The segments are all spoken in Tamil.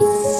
என்ன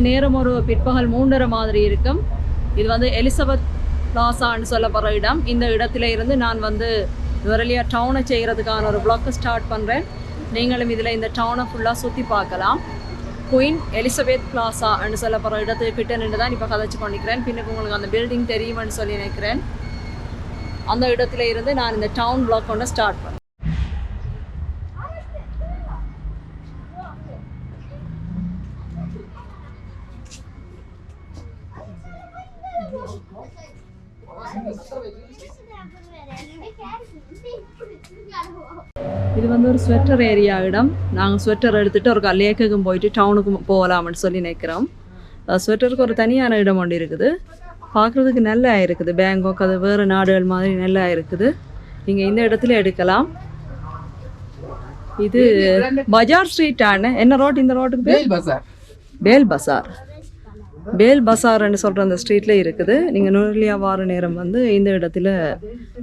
வந்து நேரம் ஒரு பிற்பகல் மூன்றரை மாதிரி இருக்கும். இது வந்து எலிசபெத் பிளாசான்னு சொல்லப்படுற இடம். இந்த இடத்துல இருந்து நான் வந்து நுரலியா டவுனை செய்கிறதுக்கான ஒரு பிளாக்கை ஸ்டார்ட் பண்ணுறேன் நீங்களும் இதில் இந்த டவுனை ஃபுல்லாக சுற்றி பார்க்கலாம். குயின் எலிசபெத் பிளாசான்னு சொல்லப்படுற இடத்துக்கு கிட்ட நின்று தான் இப்போ கதைச்சு பண்ணிக்கிறேன் பின்னுக்கு உங்களுக்கு அந்த பில்டிங் தெரியுமென்னு சொல்லி நினைக்கிறேன். அந்த இடத்துல இருந்து நான் இந்த டவுன் பிளாக் கொண்டு ஸ்டார்ட் பண்ணேன் இது வந்து ஒரு ஸ்வெட்டர் ஏரியா இடம். நாங்கள் ஸ்வெட்டர் எடுத்துகிட்டு ஒரு லேக்குக்கும் போயிட்டு டவுனுக்கும் போகலாம்னு சொல்லி நினைக்கிறோம். ஸ்வெட்டருக்கு ஒரு தனியான இடம் ஒன்று இருக்குது. பார்க்குறதுக்கு நல்லா இருக்குது. பேங்காக் அது வேறு நாடுகள் மாதிரி நல்லா இருக்குது. நீங்கள் இந்த இடத்துல எடுக்கலாம். இது பஜார் ஸ்ட்ரீட் ஆன என்ன ரோட் இந்த ரோட்டுக்கு பேல் பசார். பேல் பசார். பேல் பசார்னு சொல்கிற அந்த ஸ்ட்ரீட்டில் இருக்குது. நீங்கள் நுரலியா வார நேரம் வந்து இந்த இடத்துல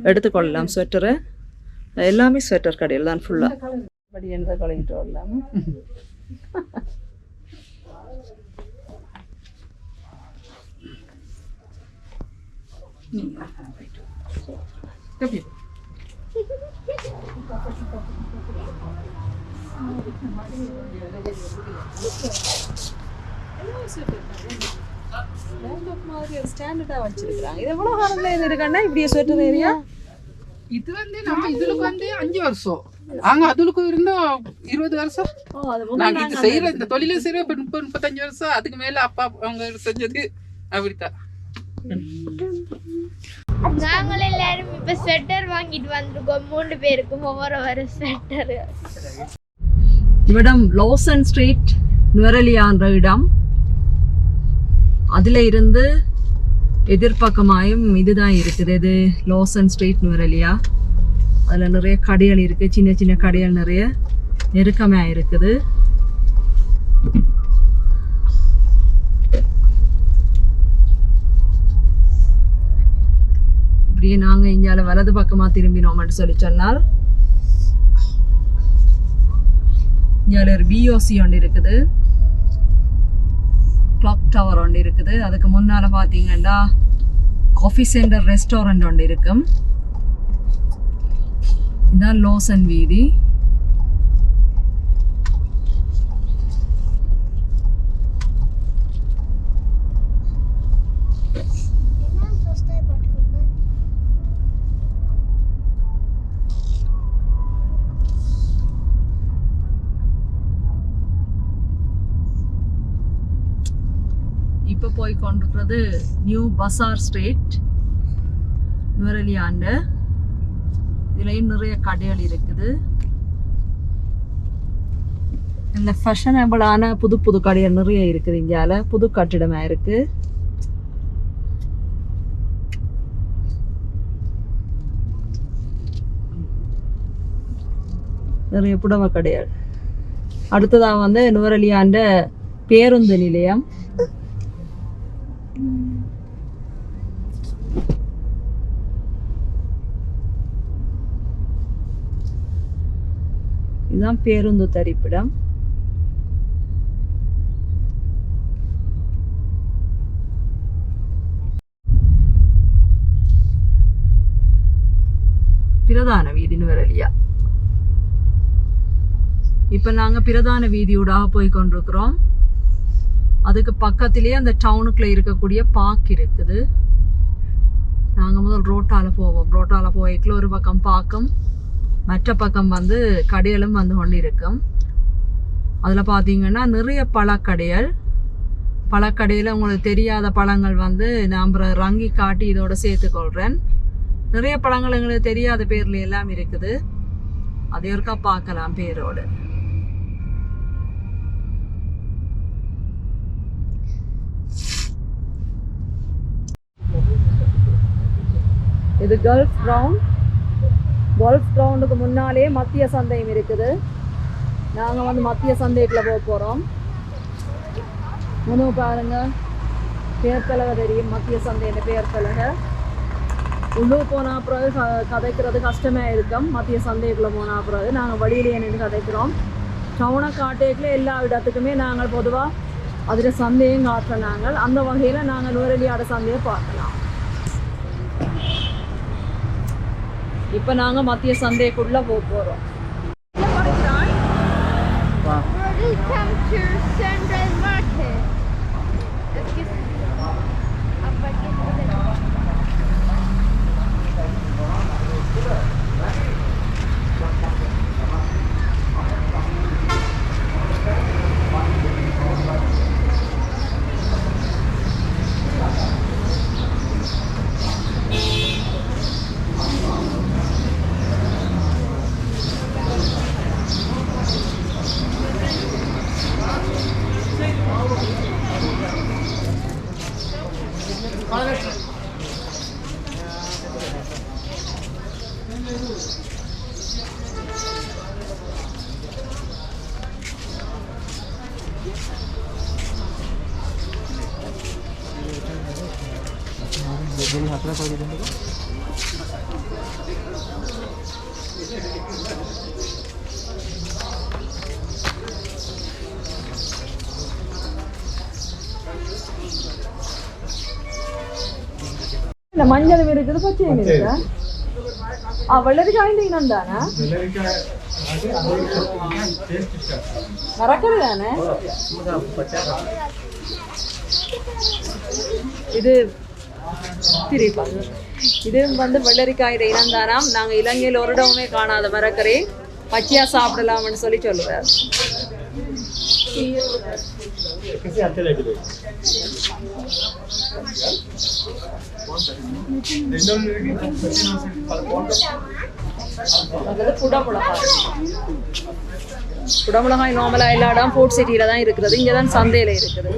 எடுத்துக்கொள்ளலாம் ஸ்வெட்டரு எல்லாமே ஸ்வெட்டர் கடையில் தான் ஃபுல்லாக படி எந்த கடைக்கிட்டு வரலாம். ஸ்டாண்டர்டாக வச்சிருக்கிறாங்க. இது எவ்வளோ காலத்தில் இது இருக்காண்ணா இப்படியே ஸ்வெட்டர் ஏரியா இது வந்து நம்ம இதுலுக்கு வந்து அஞ்சு வருஷம். நாங்க அதுலுக்கு இருந்தோம் இருபது வருஷம். நாங்க இது செய்யற இந்த தொழில செய்யற இப்ப முப்பது முப்பத்தஞ்சு வருஷம். அதுக்கு மேல அப்பா அவங்க செஞ்சது அப்படித்தான் நாங்கள் எல்லாரும் இப்ப ஸ்வெட்டர் வாங்கிட்டு வந்திருக்கோம். மூணு பேருக்கும் ஒவ்வொரு ஒரு ஸ்வெட்டர் இவ்விடம் லோசன் ஸ்ட்ரீட் நுவரலியான்ற இடம். அதில் இருந்து எதிர்பக்கமாயும் இதுதான் இருக்குது. இது லோசன் ஸ்ட்ரீட் இல்லையா அதில் நிறைய கடைகள் இருக்குது சின்ன சின்ன கடைகள் நிறைய நெருக்கமாக இருக்குது. இப்படியே நாங்கள் இங்கால வலது பக்கமாக திரும்பினோம்னு சொல்லி சொன்னால் இங்கால ஒரு பிஓசி ஒன்று இருக்குது. கிளாக் டவர் ஒன்று இருக்குது. அதுக்கு முன்னால் பார்த்தீங்கன்னா காஃபி சென்டர் ரெஸ்டாரண்ட் ஒன்று இருக்கும். இதான் லோசன் வீதி. இப்போ போய் கொண்டிருக்கிறது நியூ பசார் ஸ்ட்ரீட் நுவரலியாண்ட இதுலேயும் நிறைய கடைகள் இருக்குது. இந்த ஃபேஷனபிளான புது புது கடைகள் நிறைய இருக்குது இந்தியாவில் புது கட்டிடமாக இருக்குது நிறைய புடவை கடைகள். அடுத்ததாக வந்து நுவரலியாண்ட பேருந்து நிலையம். இதுதான் பேருந்து தரிப்பிடம். பிரதான வீதின்னு வரலையா இப்போ நாங்கள் பிரதான வீதியூடாக போய் கொண்டிருக்கிறோம். அதுக்கு பக்கத்திலேயே அந்த டவுனுக்குள்ளே இருக்கக்கூடிய பார்க் இருக்குது. நாங்கள் முதல் ரோட்டால் போவோம். ரோட்டால் போய்க்குள்ள ஒரு பக்கம் பார்க்கும் மற்ற பக்கம் வந்து கடைகளும் வந்து கொண்டு இருக்கும். அதில் பார்த்தீங்கன்னா நிறைய பழக்கடைகள். பழக்கடையில் உங்களுக்கு தெரியாத பழங்கள் வந்து நான் ரங்கி காட்டி இதோட சேர்த்துக்கொள்கிறேன் நிறைய பழங்கள் எங்களுக்கு தெரியாத பேரில் எல்லாம் இருக்குது. அதை ஒருக்கா பார்க்கலாம் பேரோடு. இது கல்ஃப் கிரவுண்ட் கல்ஃப் கிரவுண்டுக்கு முன்னாலே மத்திய சந்தையும் இருக்குது. நாங்கள் வந்து மத்திய சந்தைக்குள்ளே போக போகிறோம் உணவு பாருங்க. பேர் தெரியும். மத்திய சந்தைன்னு பேர் உள்ளூர் போன பிறகு க- கதைக்கிறது கஷ்டமாக இருக்கும். மத்திய சந்தைக்குள்ளே போன பிறகு நாங்கள் வழியிலேயே நின்று கதைக்கிறோம். டவுனை காட்டேக்கில் எல்லா இடத்துக்குமே நாங்கள் பொதுவாக அதில் சந்தையும் காட்டுறோம் நாங்கள். அந்த வகையில் நாங்கள் நுவரெலியாட சந்தையை பார்க்கலாம். இப்போ நாங்கள் மத்திய சந்தைக்குள்ளே போக போகிறோம் Welcome to Central Market. Kahretsin. இந்த மஞ்சள் இருக்குது பச்சையும் இருக்கா ஆ வெள்ளரிக்காய் இந்த தானே? மறக்கிறது தானே? இது திரிப்பாங்க இது வந்து வெள்ளரிக்காய் இனம் தானாம் நாங்கள் இலங்கையில் ஒரு இடமுமே காணாத மரக்கறி பச்சையா சாப்பிடலாம்னு சொல்லி சொல்லுவார். குடமிளகாய் குடமிளகாய் நார்மலாக எல்லா இடம் ஃபோர்ட் சிட்டியில் தான் இருக்கிறது. இங்கே தான் சந்தையில் இருக்குது.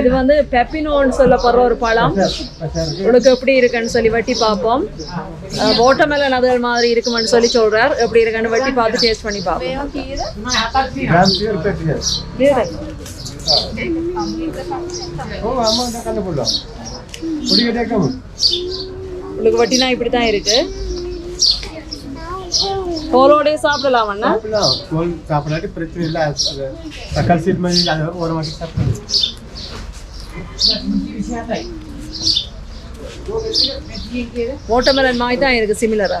இது வந்து பெப்பினோன்னு சொல்லப்படுற ஒரு பழம். உனக்கு எப்படி இருக்குன்னு சொல்லி வெட்டி பார்ப்போம். வாட்டர்மெலன் அதுகள் மாதிரி இருக்குமென்னு சொல்லி சொல்றார். எப்படி இருக்குன்னு வெட்டி பார்த்து டேஸ்ட் பண்ணி பார்ப்போம். உங்களுக்கு வட்டினா இப்படி தான் இருக்கு. தோலோடய சாப்பிடலாம் அண்ணா. சாப்பிடாட்டி பிரச்சனை இல்லை. அது தக்காளி சீட் மாதிரி அதை ஒரு வாட்டி சாப்பிடுங்க வாட்டர்மெலன் மாதிரி தான் இருக்கு சிமிலரா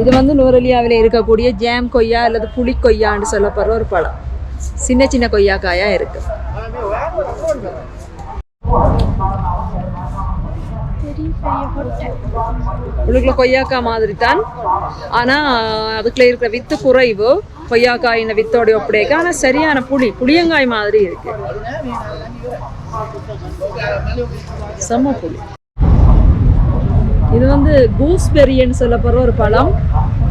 இது வந்து நூரலியாவில் இருக்கக்கூடிய ஜாம் கொய்யா அல்லது புளி கொய்யான்னு சொல்லப்படுற ஒரு பழம். சின்ன சின்ன கொய்யாக்காயா இருக்கு. உள்ளுக்குள்ள கொய்யாக்காய் மாதிரி தான் ஆனால் அதுக்குள்ள இருக்கிற வித்து குறைவு கொய்யாக்காயின் வித்தோடைய ஒப்படைக்க. ஆனால் சரியான புளி புளியங்காய் மாதிரி இருக்கு. செம்ம புளி இது வந்து கூஸ்பெரின்னு சொல்லப்படுற ஒரு பழம்.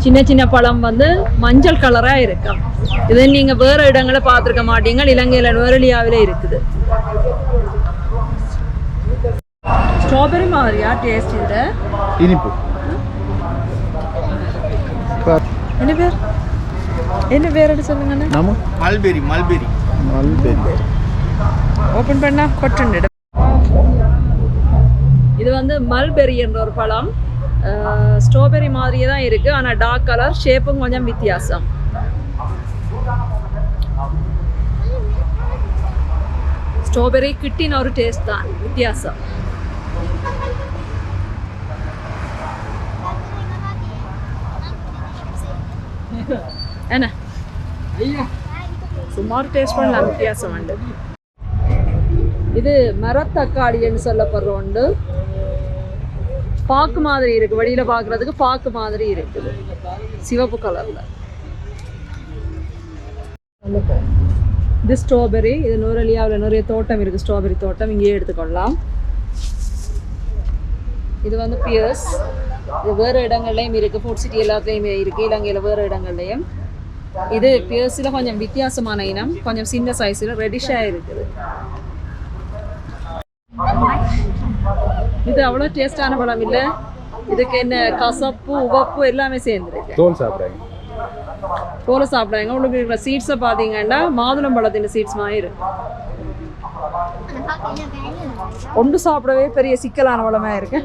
சின்ன சின்ன பழம் வந்து மஞ்சள் கலராக இருக்கும் இது நீங்கள் வேறு இடங்களை பார்த்துருக்க மாட்டீங்க. இலங்கையில் நுவரலியாவிலே இருக்குது. ஸ்ட்ராபெரி மாதிரியா? டேஸ்ட் இது இனிப்பு. என்ன பேர்? என்ன பேர் சொல்லுங்கண்ணே. மல்பெரி மல்பெரி மல்பெரி ஓப்பன் பண்ணா கொட்டுண்டு. இது வந்து மல்பெரி என்ற ஒரு பழம். ஸ்ட்ராபெரி மாதிரியே தான் இருக்கு. ஆனால் டார்க் கலர் ஷேப்பும் கொஞ்சம் வித்தியாசம். ஸ்ட்ராபெரி கிட்டின ஒரு டேஸ்ட் தான். வித்தியாசம். என்ன? சுமார் டேஸ்ட் பண்ணலாம். வித்தியாசம் உண்டு. இது மரத்தக்காளின்னு சொல்லப்படுற ஒன்று. பாக்கு மாதிரி இருக்கு. வெளியில பாக்குறதுக்கு பாக்கு மாதிரி இருக்குது சிவப்பு கலர்ல. இது ஸ்ட்ராபெரி. இது நூரலியாவில் நிறைய தோட்டம் இருக்கு. ஸ்ட்ராபெரி தோட்டம். இங்கேயே எடுத்துக்கொள்ளலாம். இது வந்து பியர்ஸ். இது வேறு இடங்கள்லையும் இருக்குது ஃபுட் சிட்டி எல்லாத்துலேயுமே இருக்குது இலங்கையில் வேறு இடங்கள்லையும். இது பியர்ஸில் கொஞ்சம் வித்தியாசமான இனம். கொஞ்சம் சின்ன சைஸில் ரெடிஷாக இருக்குது. இது அவ்வளோ டேஸ்டான பழம் இல்லை. இதுக்கு என்ன கசப்பு உவப்பு எல்லாமே சேர்ந்துருக்கு. தோல் சாப்பிட்றாங்க தோலை சாப்பிட்றாங்க உங்களுக்கு இருக்கிற சீட்ஸை பார்த்தீங்கன்னா மாதுளம் பழத்தின் சீட்ஸ் மாதிரி இருக்கு. ஒன்று சாப்பிடவே பெரிய சிக்கலான பழமாக இருக்கு.